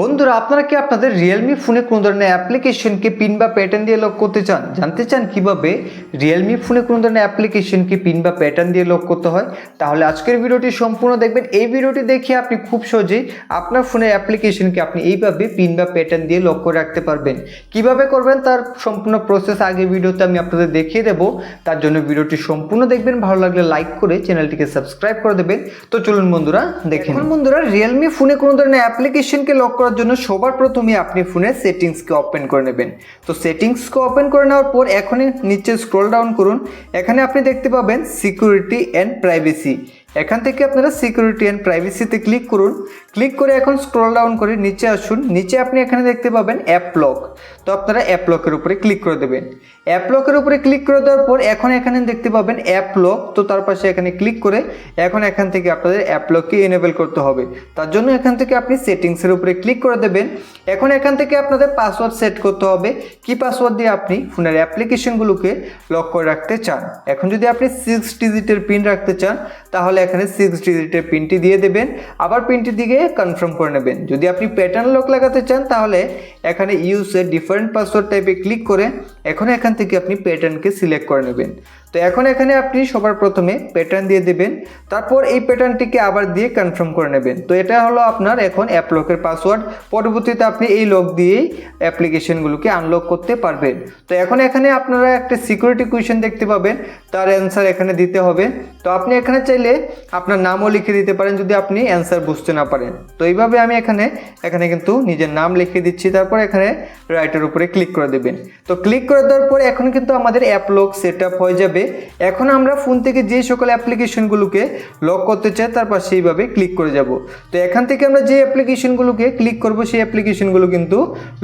বন্ধুরা আপনারা কি আপনাদের রিয়েলমি ফোনে কোনো ধরনের অ্যাপ্লিকেশনকে পিন বা প্যাটার্ন দিয়ে লক করতে চান? জানতে চান কীভাবে রিয়েলমি ফোনে কোনো ধরনের অ্যাপ্লিকেশনকে পিন বা প্যাটার্ন দিয়ে লক করতে হয়? তাহলে আজকের ভিডিওটি সম্পূর্ণ দেখবেন। এই ভিডিওটি দেখে আপনি খুব সহজেই আপনার ফোনের অ্যাপ্লিকেশনকে আপনি এইভাবে পিন বা প্যাটার্ন দিয়ে লক করে রাখতে পারবেন। কীভাবে করবেন? তার সম্পূর্ণ প্রসেস আগে ভিডিওতে আমি আপনাদের দেখিয়ে দেবো। তার জন্য ভিডিওটি সম্পূর্ণ দেখবেন। ভালো লাগলে লাইক করে চ্যানেলটিকে সাবস্ক্রাইব করে দেবেন। তো চলুন বন্ধুরা দেখেন বন্ধুরা রিয়েলমি ফোনে কোনো ধরনের অ্যাপ্লিকেশনকে লক করার জন্য সবার প্রথমে আপনি ফোনের সেটিংসকে ওপেন করে নেবেন। তো সেটিংসকে ওপেন করে নেওয়ার পর এখনই নিচে স্ক্রল ডাউন করুন। এখানে আপনি দেখতে পাবেন সিকিউরিটি অ্যান্ড প্রাইভেসি এখান থেকে আপনারা সিকিউরিটি অ্যান্ড প্রাইভেসিতে ক্লিক করুন। ক্লিক করে এখন স্ক্রল ডাউন করে নিচে আসুন। নিচে আপনি এখানে দেখতে পাবেন অ্যাপ লক তো আপনারা অ্যাপ লকের উপরে ক্লিক করে দেবেন। অ্যাপ লকের উপরে ক্লিক করে দেওয়ার পর এখন এখানে দেখতে পাবেন অ্যাপ লক তো তার পাশে এখানে ক্লিক করে এখন এখান থেকে আপনাদের অ্যাপ লককে এনেবল করতে হবে। তার জন্য এখান থেকে আপনি সেটিংসের উপরে ক্লিক করে দেবেন। এখন এখান থেকে আপনাদের পাসওয়ার্ড সেট করতে হবে। কি পাসওয়ার্ড দিয়ে আপনি ফোনের অ্যাপ্লিকেশনগুলোকে লক করে রাখতে চান? এখন যদি আপনি সিক্স ডিজিটের পিন রাখতে চান, তাহলে এখানে সিক্স ডিজিটের পিনটি দিয়ে দেবেন। আবার পিনটি দিকে কনফার্ম করে নেবেন। যদি আপনি প্যাটার্ন লক লাগাতে চান, তাহলে এখানে ইউসের ডিফারেন্ট পাসওয়ার্ড টাইপে ক্লিক করে এখন এখান থেকে আপনি প্যাটার্নকে সিলেক্ট করে নেবেন। তো এখন এখানে আপনি সবার প্রথমে প্যাটার্ন দিয়ে দেবেন। তারপর এই প্যাটার্নটিকে আবার দিয়ে কনফার্ম করে নেবেন। তো এটা হলো আপনার এখন অ্যাপ লকের পাসওয়ার্ড পরবর্তীতে আপনি এই লক দিয়েই অ্যাপ্লিকেশনগুলোকে আনলক করতে পারবেন। তো এখন এখানে আপনারা একটা সিকিউরিটি কুয়েশন দেখতে পাবেন। তার অ্যান্সার এখানে দিতে হবে। তো আপনি এখানে চাইলে আপনার নামও লিখে দিতে পারেন যদি আপনি অ্যান্সার বুঝতে না পারেন। তো এইভাবে আমি এখানে এখানে কিন্তু নিজের নাম লিখে দিচ্ছি, তারপর এখানে রাইটের উপরে ক্লিক করে দেবেন। তো ক্লিক করে দেওয়ার পরে এখন কিন্তু আমাদের অ্যাপ লক সেট হয়ে যাবে। এখন আমরা ফোন থেকে যে সকল অ্যাপ্লিকেশনগুলোকে লক করতে চাই, তারপর সেইভাবে ক্লিক করে যাব। তো এখান থেকে আমরা যে অ্যাপ্লিকেশনগুলোকে ক্লিক করব, সেই অ্যাপ্লিকেশনগুলো কিন্তু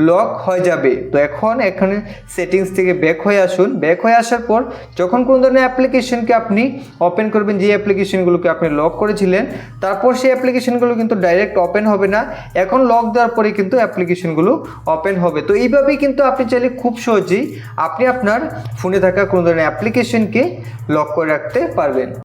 লক হয়ে যাবে। তো এখন এখানে সেটিংস থেকে ব্যাক হয়ে আসুন। ব্যাক হয়ে আসার পর যখন কোনো ধরনের অ্যাপ্লিকেশনকে আপনি ওপেন করবেন, যে অ্যাপ্লিকেশনগুলোকে আপনি লক করেছিলেন, তারপর সেই অ্যাপ্লিকেশনগুলো কিন্তু ডাইরেক্ট ওপেন হবে না। এখন লক দেওয়ার পরে কিন্তু অ্যাপ্লিকেশনগুলো ওপেন হবে। তো এইভাবেই কিন্তু আপনি চাইলে খুব সহজেই আপনি আপনার ফোনে থাকা কোনো ধরনের অ্যাপ্লিকেশনকে লক করে রাখতে পারবেন।